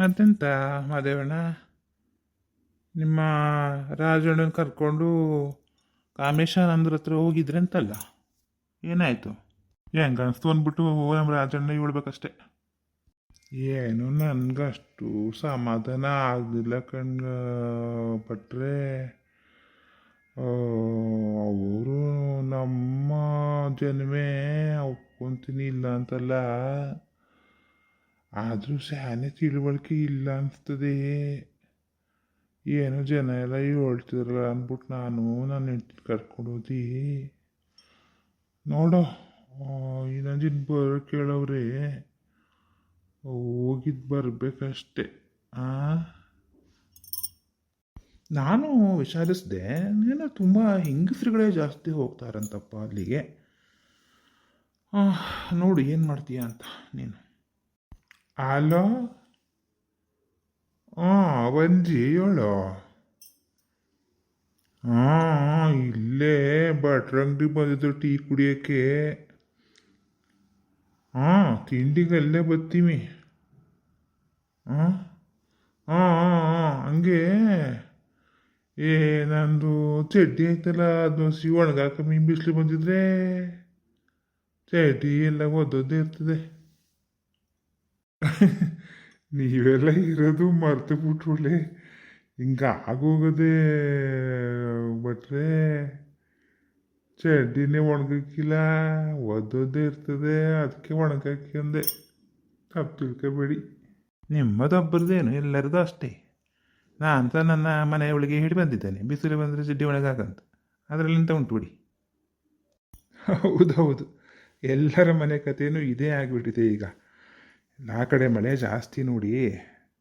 ಮತ್ತೆಂತ, ಮಾದೇವಣ್ಣ? ನಿಮ್ಮ ರಾಜಣ್ಣನ ಕರ್ಕೊಂಡು ಕಾಮೇಶಾನಂದ್ರ ಹತ್ರ ಹೋಗಿದ್ರಂತಲ್ಲ? ಏನಾಯಿತು? ಹೆಂಗ ಅನಿಸ್ತು ಅಂದ್ಬಿಟ್ಟು ನಮ್ಮ ರಾಜಣ್ಣ ಹೇಳ್ಬೇಕಷ್ಟೆ. ಏನು ನನಗಷ್ಟು ಸಮಾಧಾನ ಆಗಲಿಲ್ಲ ಕಣ್ಗ ಪಟ್ರೆ ಅವರು ನಮ್ಮ ಜನ್ಮೆ ಒಪ್ಕೊಂತೀನಿ ಇಲ್ಲ ಅಂತಲ್ಲ. ಆದರೂ ಸ್ಯಾನೆ ತಿಳುವಳಿಕೆ ಇಲ್ಲ ಅನಿಸ್ತದೆ. ಏನೋ ಜನ ಎಲ್ಲ ಹೇಳ್ತಿದ್ರಲ್ಲ ಅಂದ್ಬಿಟ್ಟು ನಾನು ಹೆಂಡ್ತಿನ ಕರ್ಕೊಂಡು ಹೋದಿ. ನೋಡೋ ಇನ್ನೊಂದಿನ ಬರೋ ಕೇಳವ್ರೆ ಹೋಗಿದ್ದು ಬರಬೇಕಷ್ಟೆ, ಆ? ನಾನು ವಿಚಾರಿಸಿದೆ, ಏನೋ ತುಂಬ ಹೆಂಗಸ್ರುಗಳೇ ಜಾಸ್ತಿ ಹೋಗ್ತಾರಂತಪ್ಪ ಅಲ್ಲಿಗೆ. ನೋಡು, ಏನು ಮಾಡ್ತೀಯ ಅಂತ ನೀನು. ಹಲೋ ಹಾಂ ಬಂಜಿ ಏಳು ಹಾಂ ಇಲ್ಲೇ ಭಟ್ರಂಗಡಿ ಬಂದಿದ್ದು ಟೀ ಕುಡಿಯೋಕ್ಕೆ ಹಾಂ ತಿಂಡಿಗೆ ಅಲ್ಲೇ ಬರ್ತೀವಿ ಹಾಂ ಹಾಂ ಹಾಂ ಹಾಂ ಹಂಗೆ ಏ ನಂದು ಚಡ್ಡಿ ಐತಲ್ಲ ಅದು ಸಿ ಒಣಗಾಕ ಮೀನು ಬಿಸಿಲು ಬಂದಿದ್ರೆ ಚಡ್ಡಿ ಎಲ್ಲ ಒದ್ದೊದ್ದೇ ಇರ್ತದೆ ನೀವೆಲ್ಲ ಇರೋದು ಮರ್ತು ಬಿಟ್ಬಿಡ್ಲಿ. ಹಿಂಗೆ ಆಗೋಗದೆ ಬಟ್ರೆ ಚಡ್ಡಿನೇ ಒಣಗಕ್ಕಿಲ್ಲ ಒದ್ದೊದ್ದೇ ಇರ್ತದೆ ಅದಕ್ಕೆ ಒಣಗಾಕಿ ಅಂದೆ. ತಪ್ಪು ತಿಳ್ಕೊಬೇಡಿ. ನಿಮ್ಮದೊಬ್ಬರದೇನು ಎಲ್ಲರದು ಅಷ್ಟೇ. ನಾನು ಅಂತ ನನ್ನ ಮನೆ ಒಳಗೆ ಹಿಡಿ ಬಂದಿದ್ದೇನೆ. ಬಿಸಿಲು ಬಂದರೆ ಚಡ್ಡಿ ಒಣಗಾಕಂತ ಅದರಲ್ಲಿಂತ ಉಂಟು ಬಿಡಿ ಹೌದೌದು. ಎಲ್ಲರ ಮನೆ ಕಥೆಯೂ ಇದೇ ಆಗಿಬಿಟ್ಟಿದೆ ಈಗ. ಎಲ್ಲ ಕಡೆ ಮಳೆ ಜಾಸ್ತಿ ನೋಡಿ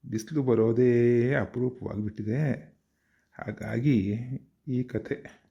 ಬಿಸಿಲು ಬರೋದೇ ಅಪರೂಪವಾಗಿಬಿಟ್ಟಿದೆ. ಹಾಗಾಗಿ ಈ ಕತೆ